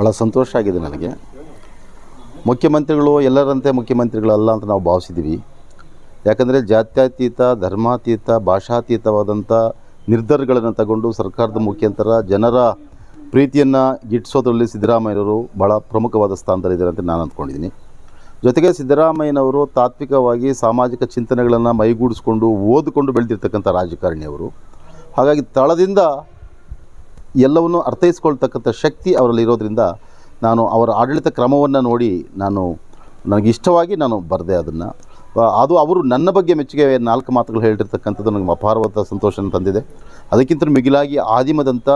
ಭಾಳ ಸಂತೋಷ ಆಗಿದೆ ನನಗೆ. ಮುಖ್ಯಮಂತ್ರಿಗಳು ಎಲ್ಲರಂತೆ ಮುಖ್ಯಮಂತ್ರಿಗಳಲ್ಲ ಅಂತ ನಾವು ಭಾವಿಸಿದ್ದೀವಿ. ಯಾಕಂದರೆ ಜಾತ್ಯತೀತ, ಧರ್ಮಾತೀತ ಭಾಷಾತೀತವಾದಂಥ ನಿರ್ಧಾರಗಳನ್ನು ತಗೊಂಡು ಸರ್ಕಾರದ ಮುಖ್ಯಂತರ ಜನರ ಪ್ರೀತಿಯನ್ನು ಗಿಟ್ಟಿಸೋದ್ರಲ್ಲಿ ಸಿದ್ದರಾಮಯ್ಯನವರು ಭಾಳ ಪ್ರಮುಖವಾದ ಸ್ಥಾನದಲ್ಲಿದ್ದಾರೆ ಅಂತ ನಾನು ಅಂದ್ಕೊಂಡಿದ್ದೀನಿ. ಜೊತೆಗೆ ಸಿದ್ದರಾಮಯ್ಯನವರು ತಾತ್ವಿಕವಾಗಿ ಸಾಮಾಜಿಕ ಚಿಂತನೆಗಳನ್ನು ಮೈಗೂಡಿಸ್ಕೊಂಡು ಓದಿಕೊಂಡು ಬೆಳೆದಿರ್ತಕ್ಕಂಥ ರಾಜಕಾರಣಿಯವರು. ಹಾಗಾಗಿ ತಳದಿಂದ ಎಲ್ಲವನ್ನು ಅರ್ಥೈಸ್ಕೊಳ್ತಕ್ಕಂಥ ಶಕ್ತಿ ಅವರಲ್ಲಿ ಇರೋದ್ರಿಂದ ನಾನು ಅವರ ಆಡಳಿತ ಕ್ರಮವನ್ನು ನೋಡಿ ನಾನು ನನಗೆ ಇಷ್ಟವಾಗಿ ನಾನು ಬರೆದೆ ಅದನ್ನು. ಅದು ಅವರು ನನ್ನ ಬಗ್ಗೆ ಮೆಚ್ಚುಗೆ ನಾಲ್ಕು ಮಾತುಗಳು ಹೇಳಿರ್ತಕ್ಕಂಥದ್ದು ನನಗೆ ಅಪಾರವಾದ ಸಂತೋಷನ ತಂದಿದೆ. ಅದಕ್ಕಿಂತ ಮಿಗಿಲಾಗಿ ಆದಿಮದಂಥ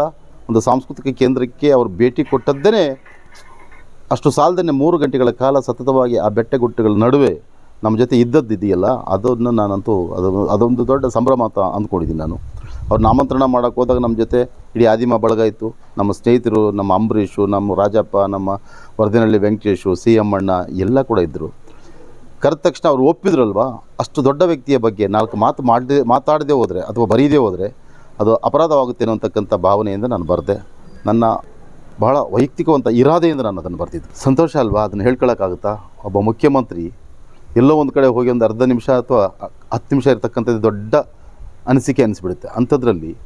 ಒಂದು ಸಾಂಸ್ಕೃತಿಕ ಕೇಂದ್ರಕ್ಕೆ ಅವರು ಭೇಟಿ ಕೊಟ್ಟದ್ದೇ ಅಷ್ಟು ಸಾಲದನ್ನೇ ಮೂರು ಗಂಟೆಗಳ ಕಾಲ ಸತತವಾಗಿ ಆ ಬೆಟ್ಟಗುಟ್ಟಗಳ ನಡುವೆ ನಮ್ಮ ಜೊತೆ ಇದ್ದದ್ದು ಇದೆಯಲ್ಲ ಅದನ್ನು ನಾನಂತೂ ಅದು, ಅದೊಂದು ದೊಡ್ಡ ಸಂಭ್ರಮ ಅಂತ ಅಂದ್ಕೊಂಡಿದ್ದೀನಿ ನಾನು. ಅವ್ರು ನಾಮಂತ್ರಣ ಮಾಡೋಕ್ಕೆ ಹೋದಾಗ ನಮ್ಮ ಜೊತೆ ಇಡೀ ಆದಿಮ ಬಳಗ ಇತ್ತು. ನಮ್ಮ ಸ್ನೇಹಿತರು, ನಮ್ಮ ಅಂಬರೀಷು, ನಮ್ಮ ರಾಜಪ್ಪ, ನಮ್ಮ ವರ್ಧನಹಳ್ಳಿ ವೆಂಕಟೇಶು, ಸಿ ಎಂ ಅಣ್ಣ ಎಲ್ಲ ಕೂಡ ಇದ್ದರು ಕರೆದ ತಕ್ಷಣ ಅವ್ರು ಒಪ್ಪಿದ್ರಲ್ವಾ? ಅಷ್ಟು ದೊಡ್ಡ ವ್ಯಕ್ತಿಯ ಬಗ್ಗೆ ನಾಲ್ಕು ಮಾತು ಮಾಡದೆ, ಮಾತಾಡದೆ ಹೋದರೆ ಅಥವಾ ಬರೀದೇ ಹೋದರೆ ಅದು ಅಪರಾಧವಾಗುತ್ತೆ ಅಂತಕ್ಕಂಥ ಭಾವನೆಯಿಂದ ನಾನು ಬರೆದೆ. ನನ್ನ ಬಹಳ ವೈಯಕ್ತಿಕವಂತ ಇರಾದೆಯಿಂದ ನಾನು ಅದನ್ನು ಬರ್ತಿದ್ದೆ ಸಂತೋಷ ಅಲ್ವಾ? ಅದನ್ನು ಹೇಳ್ಕೊಳಕ್ಕಾಗುತ್ತಾ? ಒಬ್ಬ ಮುಖ್ಯಮಂತ್ರಿ ಎಲ್ಲೋ ಒಂದು ಕಡೆ ಹೋಗಿ ಒಂದು ಅರ್ಧ ನಿಮಿಷ ಅಥವಾ ಹತ್ತು ನಿಮಿಷ ಇರತಕ್ಕಂಥದ್ದು ದೊಡ್ಡ ಅನಿಸಿಕೆ ಅನಿಸ್ಬಿಡುತ್ತೆ. ಅಂಥದ್ರಲ್ಲಿ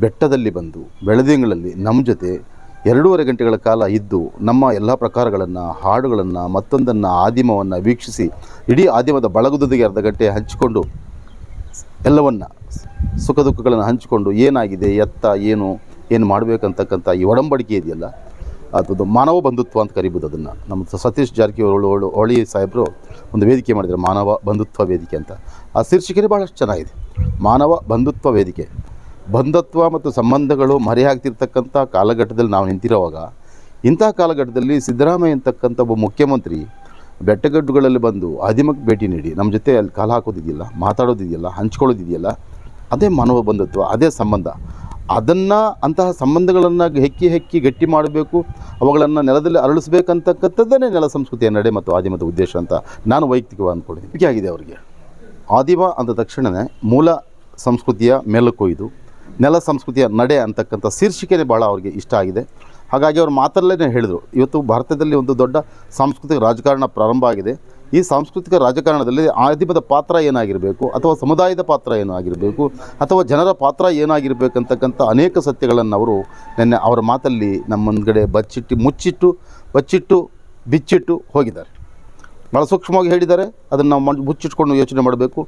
ಬೆಟ್ಟದಲ್ಲಿ ಬಂದು ಬೆಳದಿಂಗಳಲ್ಲಿ ನಮ್ಮ ಜೊತೆ ಎರಡೂವರೆ ಗಂಟೆಗಳ ಕಾಲ ಇದ್ದು ನಮ್ಮ ಎಲ್ಲ ಪ್ರಕಾರಗಳನ್ನು, ಹಾಡುಗಳನ್ನು, ಮತ್ತೊಂದನ್ನು, ಆದಿಮವನ್ನು ವೀಕ್ಷಿಸಿ ಇಡೀ ಆದಿಮದ ಬಳಗದೊಂದಿಗೆ ಅರ್ಧ ಗಂಟೆ ಹಂಚಿಕೊಂಡು ಎಲ್ಲವನ್ನು ಸುಖ ದುಃಖಗಳನ್ನು ಹಂಚಿಕೊಂಡು ಏನಾಗಿದೆ, ಎತ್ತ, ಏನು ಏನು ಮಾಡಬೇಕಂತಕ್ಕಂಥ ಈ ಒಡಂಬಡಿಕೆ ಇದೆಯಲ್ಲ ಅದು ಮಾನವ ಬಂಧುತ್ವ ಅಂತ ಕರಿಬೋದು ಅದನ್ನು. ನಮ್ಮ ಸತೀಶ್ ಜಾರಕಿಹೊಳಿ ಹೊಳು- ಹೊಳಿ ಸಾಹೇಬರು ಒಂದು ವೇದಿಕೆ ಮಾಡಿದ್ದಾರೆ ಮಾನವ ಬಂಧುತ್ವ ವೇದಿಕೆ ಅಂತ. ಆ ಶೀರ್ಷಿಕೆನೇ ಭಾಳಷ್ಟು ಚೆನ್ನಾಗಿದೆ. ಮಾನವ ಬಂಧುತ್ವ ವೇದಿಕೆ. ಬಂಧುತ್ವ ಮತ್ತು ಸಂಬಂಧಗಳು ಮರೆಯಾಗ್ತಿರ್ತಕ್ಕಂಥ ಕಾಲಘಟ್ಟದಲ್ಲಿ ನಾವು ನಿಂತಿರುವಾಗ ಇಂಥ ಕಾಲಘಟ್ಟದಲ್ಲಿ ಸಿದ್ದರಾಮಯ್ಯ ಅಂತಕ್ಕಂಥ ಒಬ್ಬ ಮುಖ್ಯಮಂತ್ರಿ ಬೆಟ್ಟಗಡ್ಡುಗಳಲ್ಲಿ ಬಂದು ಆದಿಮಕ್ಕೆ ಭೇಟಿ ನೀಡಿ, ನಮ್ಮ ಜೊತೆ ಅಲ್ಲಿ ಕಾಲ ಹಾಕೋದಿದೆಯಲ್ಲ, ಮಾತಾಡೋದಿದೆಯಲ್ಲ, ಹಂಚ್ಕೊಳ್ಳೋದಿದೆಯಲ್ಲ, ಅದೇ ಮಾನವ ಬಂಧುತ್ವ, ಅದೇ ಸಂಬಂಧ. ಅದನ್ನು ಅಂತಹ ಸಂಬಂಧಗಳನ್ನು ಹೆಕ್ಕಿ ಹೆಕ್ಕಿ ಗಟ್ಟಿ ಮಾಡಬೇಕು, ಅವುಗಳನ್ನು ನೆಲದಲ್ಲಿ ಅರಳಿಸ್ಬೇಕಂತಕ್ಕಂಥದ್ದೇ ನೆಲ ಸಂಸ್ಕೃತಿಯ ನಡೆ ಮತ್ತು ಆದಿಮದ ಉದ್ದೇಶ ಅಂತ ನಾನು ವೈಯಕ್ತಿಕವಾಗಿ ಅಂದ್ಕೊಂಡಿದ್ದೀನಿ ಹೀಗೆ ಆಗಿದೆ ಅವರಿಗೆ. ಆದಿಮ ಅಂದ ತಕ್ಷಣವೇ ಮೂಲ ಸಂಸ್ಕೃತಿಯ ಮೇಲುಕೊಯ್ದು ನೆಲ ಸಂಸ್ಕೃತಿಯ ನಡೆ ಅಂತಕ್ಕಂಥ ಶೀರ್ಷಿಕೆನೇ ಭಾಳ ಅವರಿಗೆ ಇಷ್ಟ ಆಗಿದೆ. ಹಾಗಾಗಿ ಅವರು ಮಾತಲ್ಲೇ ಹೇಳಿದರು, ಇವತ್ತು ಭಾರತದಲ್ಲಿ ಒಂದು ದೊಡ್ಡ ಸಾಂಸ್ಕೃತಿಕ ರಾಜಕಾರಣ ಪ್ರಾರಂಭ ಆಗಿದೆ. ಈ ಸಾಂಸ್ಕೃತಿಕ ರಾಜಕಾರಣದಲ್ಲಿ ಆದಿಮದ ಪಾತ್ರ ಏನಾಗಿರಬೇಕು ಅಥವಾ ಸಮುದಾಯದ ಪಾತ್ರ ಏನಾಗಿರಬೇಕು ಅಥವಾ ಜನರ ಪಾತ್ರ ಏನಾಗಿರಬೇಕಂತಕ್ಕಂಥ ಅನೇಕ ಸತ್ಯಗಳನ್ನು ಅವರು ನಿನ್ನೆ ಅವರ ಮಾತಲ್ಲಿ ನಮ್ಮ ಮುಂದ್ಗಡೆ ಬಚ್ಚಿಟ್ಟು, ಮುಚ್ಚಿಟ್ಟು, ಬಚ್ಚಿಟ್ಟು, ಬಿಚ್ಚಿಟ್ಟು ಹೋಗಿದ್ದಾರೆ. ಭಾಳ ಸೂಕ್ಷ್ಮವಾಗಿ ಹೇಳಿದ್ದಾರೆ. ಅದನ್ನು ನಾವು ಮುಚ್ಚಿಟ್ಕೊಂಡು ಯೋಚನೆ ಮಾಡಬೇಕು.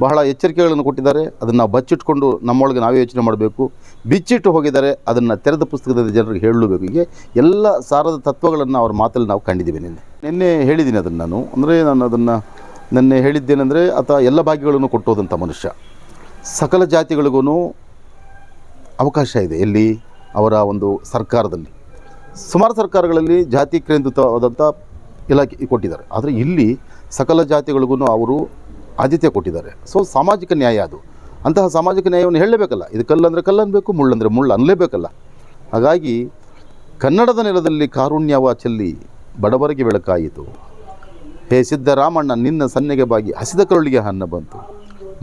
ಬಹಳ ಎಚ್ಚರಿಕೆಗಳನ್ನು ಕೊಟ್ಟಿದ್ದಾರೆ. ಅದನ್ನು ನಾವು ಬಚ್ಚಿಟ್ಕೊಂಡು ನಮ್ಮೊಳಗೆ ನಾವೇ ಯೋಚನೆ ಮಾಡಬೇಕು. ಬಿಚ್ಚಿಟ್ಟು ಹೋಗಿದ್ದಾರೆ. ಅದನ್ನು ತೆರೆದ ಪುಸ್ತಕದಲ್ಲಿ ಜನರಿಗೆ ಹೇಳಬೇಕು. ಹೀಗೆ ಎಲ್ಲ ಸಾರದ ತತ್ವಗಳನ್ನು ಅವ್ರ ಮಾತಲ್ಲಿ ನಾವು ಕಂಡಿದ್ದೀವಿ ನಿನ್ನೆ. ನಿನ್ನೆ ಹೇಳಿದ್ದೀನಿ ಅದನ್ನು ನಾನು. ಅಂದರೆ ನಾನು ಅದನ್ನು ನಿನ್ನೆ ಹೇಳಿದ್ದೇನೆಂದರೆ ಆತ ಎಲ್ಲ ಭಾಗ್ಯಗಳನ್ನು ಕೊಟ್ಟೋದಂಥ ಮನುಷ್ಯ. ಸಕಲ ಜಾತಿಗಳಿಗೂ ಅವಕಾಶ ಇದೆ ಎಲ್ಲಿ? ಅವರ ಒಂದು ಸರ್ಕಾರದಲ್ಲಿ. ಸುಮಾರು ಸರ್ಕಾರಗಳಲ್ಲಿ ಜಾತಿ ಕೇಂದ್ರಿತವಾದಂಥ ಇಲಾಖೆ ಕೊಟ್ಟಿದ್ದಾರೆ. ಆದರೆ ಇಲ್ಲಿ ಸಕಲ ಜಾತಿಗಳಿಗೂ ಅವರು ಆದ್ಯತೆ ಕೊಟ್ಟಿದ್ದಾರೆ. ಸೊ ಸಾಮಾಜಿಕ ನ್ಯಾಯ ಅದು. ಅಂತಹ ಸಾಮಾಜಿಕ ನ್ಯಾಯವನ್ನು ಹೇಳಲೇಬೇಕಲ್ಲ. ಇದು ಕಲ್ಲಂದರೆ ಕಲ್ಲನ್ಬೇಕು ಮುಳ್ಳಂದರೆ ಮುಳ್ಳು ಅನ್ನಲೇಬೇಕಲ್ಲ ಹಾಗಾಗಿ ಕನ್ನಡದ ನೆಲದಲ್ಲಿ ಕಾರುಣ್ಯವ ಚೆಲ್ಲಿ ಬಡವರಿಗೆ ಬೆಳಕಾಯಿತು. ಹೇ ಸಿದ್ದರಾಮಣ್ಣ, ನಿನ್ನ ಸನ್ನೆಗೆ ಬಾಗಿ ಹಸಿದ ಕರುಳಿಗೆ ಅನ್ನ ಬಂತು.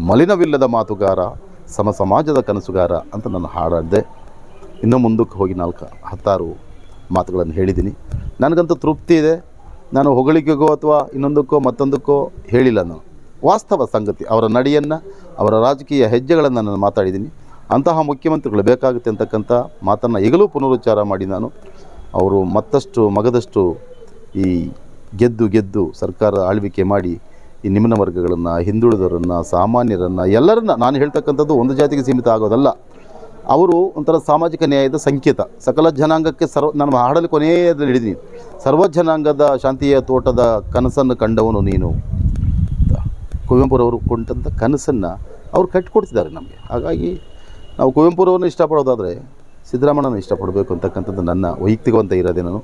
ಮಲಿನವಿಲ್ಲದ ಮಾತುಗಾರ, ಸಮ ಸಮಾಜದ ಕನಸುಗಾರ ಅಂತ ನಾನು ಹಾಡಾಡಿದೆ. ಇನ್ನೂ ಮುಂದಕ್ಕೆ ಹೋಗಿ ನಾಲ್ಕು ಹತ್ತಾರು ಮಾತುಗಳನ್ನು ಹೇಳಿದ್ದೀನಿ. ನನಗಂತೂ ತೃಪ್ತಿ ಇದೆ. ನಾನು ಹೊಗಳಿಕೆಗೋ ಅಥವಾ ಇನ್ನೊಂದಕ್ಕೋ ಮತ್ತೊಂದಕ್ಕೋ ಹೇಳಿಲ್ಲ ನಾನು. ವಾಸ್ತವ ಸಂಗತಿ, ಅವರ ನಡೆಯನ್ನು, ಅವರ ರಾಜಕೀಯ ಹೆಜ್ಜೆಗಳನ್ನು ನಾನು ಮಾತಾಡಿದ್ದೀನಿ. ಅಂತಹ ಮುಖ್ಯಮಂತ್ರಿಗಳು ಬೇಕಾಗುತ್ತೆ ಅಂತಕ್ಕಂಥ ಮಾತನ್ನು ಈಗಲೂ ಪುನರುಚ್ಚಾರ ಮಾಡಿ ನಾನು. ಅವರು ಮತ್ತಷ್ಟು ಮಗದಷ್ಟು ಈ ಗೆದ್ದು ಗೆದ್ದು ಸರ್ಕಾರ ಆಳ್ವಿಕೆ ಮಾಡಿ ಈ ನಿಮ್ನ ವರ್ಗಗಳನ್ನು, ಹಿಂದುಳಿದವರನ್ನು, ಸಾಮಾನ್ಯರನ್ನು, ಎಲ್ಲರನ್ನ ನಾನು ಹೇಳ್ತಕ್ಕಂಥದ್ದು ಒಂದು ಜಾತಿಗೆ ಸೀಮಿತ ಆಗೋದಲ್ಲ. ಅವರು ಒಂಥರ ಸಾಮಾಜಿಕ ನ್ಯಾಯದ ಸಂಕೇತ. ಸಕಲ ಜನಾಂಗಕ್ಕೆ ಸರ್ವ, ನಾನು ಹಾಡಲು ಕೊನೆಯದಲ್ಲಿ ಹಿಡಿದೀನಿ ಸರ್ವ ಜನಾಂಗದ ಶಾಂತಿಯ ತೋಟದ ಕನಸನ್ನು ಕಂಡವನು ನೀನು. ಕುವೆಂಪುರವರು ಕೊಂಡಂಥ ಕನಸನ್ನು ಅವ್ರು ಕಟ್ಟಿಕೊಡ್ತಿದ್ದಾರೆ ನಮಗೆ. ಹಾಗಾಗಿ ನಾವು ಕುವೆಂಪುರವನ್ನು ಇಷ್ಟಪಡೋದಾದರೆ ಸಿದ್ದರಾಮಣ್ಣನ ಇಷ್ಟಪಡಬೇಕು ಅಂತಕ್ಕಂಥದ್ದು ನನ್ನ ವೈಯಕ್ತಿಕವಂತ ಇರೋದೇ ನಾನು.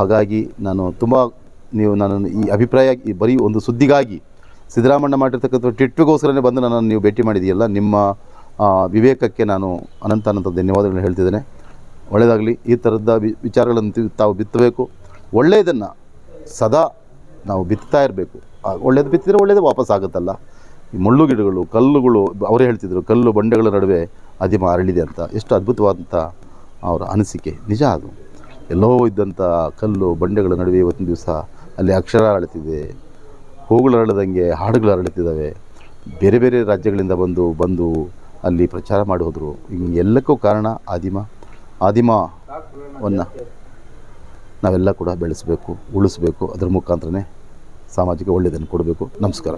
ಹಾಗಾಗಿ ನಾನು ತುಂಬ ನೀವು ನನ್ನನ್ನು ಈ ಅಭಿಪ್ರಾಯ ಬರೀ ಒಂದು ಸುದ್ದಿಗಾಗಿ ಸಿದ್ದರಾಮಣ್ಣ ಮಾಡಿರ್ತಕ್ಕಂಥ ಟ್ವಿಟ್ಗೋಸ್ಕರನೇ ಬಂದು ನನ್ನನ್ನು ನೀವು ಭೇಟಿ ಮಾಡಿದೆಯಲ್ಲ ನಿಮ್ಮ ವಿವೇಕಕ್ಕೆ ನಾನು ಅನಂತ ಅನಂತ ಧನ್ಯವಾದಗಳನ್ನು ಹೇಳ್ತಿದ್ದೇನೆ. ಒಳ್ಳೆಯದಾಗಲಿ, ಈ ಥರದ ವಿಚಾರಗಳನ್ನು ತಾವು ಬಿತ್ತಬೇಕು. ಒಳ್ಳೆಯದನ್ನು ಸದಾ ನಾವು ಬಿತ್ತಾ ಇರಬೇಕು. ಒಳ್ಳೇದು ಬಿತ್ತಿದರೆ ಒಳ್ಳೆಯದು ವಾಪಸ್ ಆಗುತ್ತಲ್ಲ. ಈ ಮುಳ್ಳು ಗಿಡಗಳು, ಕಲ್ಲುಗಳು, ಅವರೇ ಹೇಳ್ತಿದ್ರು, ಕಲ್ಲು ಬಂಡೆಗಳ ನಡುವೆ ಅದಿಮ ಅರಳಿದೆ ಅಂತ. ಎಷ್ಟು ಅದ್ಭುತವಾದಂಥ ಅವರ ಅನಿಸಿಕೆ. ನಿಜ ಅದು. ಎಲ್ಲೋ ಇದ್ದಂಥ ಕಲ್ಲು, ಬಂಡೆಗಳ ನಡುವೆ ಇವತ್ತಿನ ದಿವಸ ಅಲ್ಲಿ ಅಕ್ಷರ ಅರಳುತ್ತಿದೆ ಹೂಗಳು ಅರಳದಂಗೆ ಹಾಡುಗಳು ಅರಳುತ್ತಿದ್ದಾವೆ ಬೇರೆ ಬೇರೆ ರಾಜ್ಯಗಳಿಂದ ಬಂದು ಬಂದು ಅಲ್ಲಿ ಪ್ರಚಾರ ಮಾಡಿ ಹೋದರು ಎಲ್ಲಕ್ಕೂ ಕಾರಣ ಆದಿಮ. ಆದಿಮವನ್ನು ನಾವೆಲ್ಲ ಕೂಡ ಬೆಳೆಸಬೇಕು, ಉಳಿಸ್ಬೇಕು, ಅದ್ರ ಮುಖಾಂತರನೇ ಸಾಮಾಜಿಕ ಒಳ್ಳೆಯದನ್ನು ಕೊಡಬೇಕು. ನಮಸ್ಕಾರ.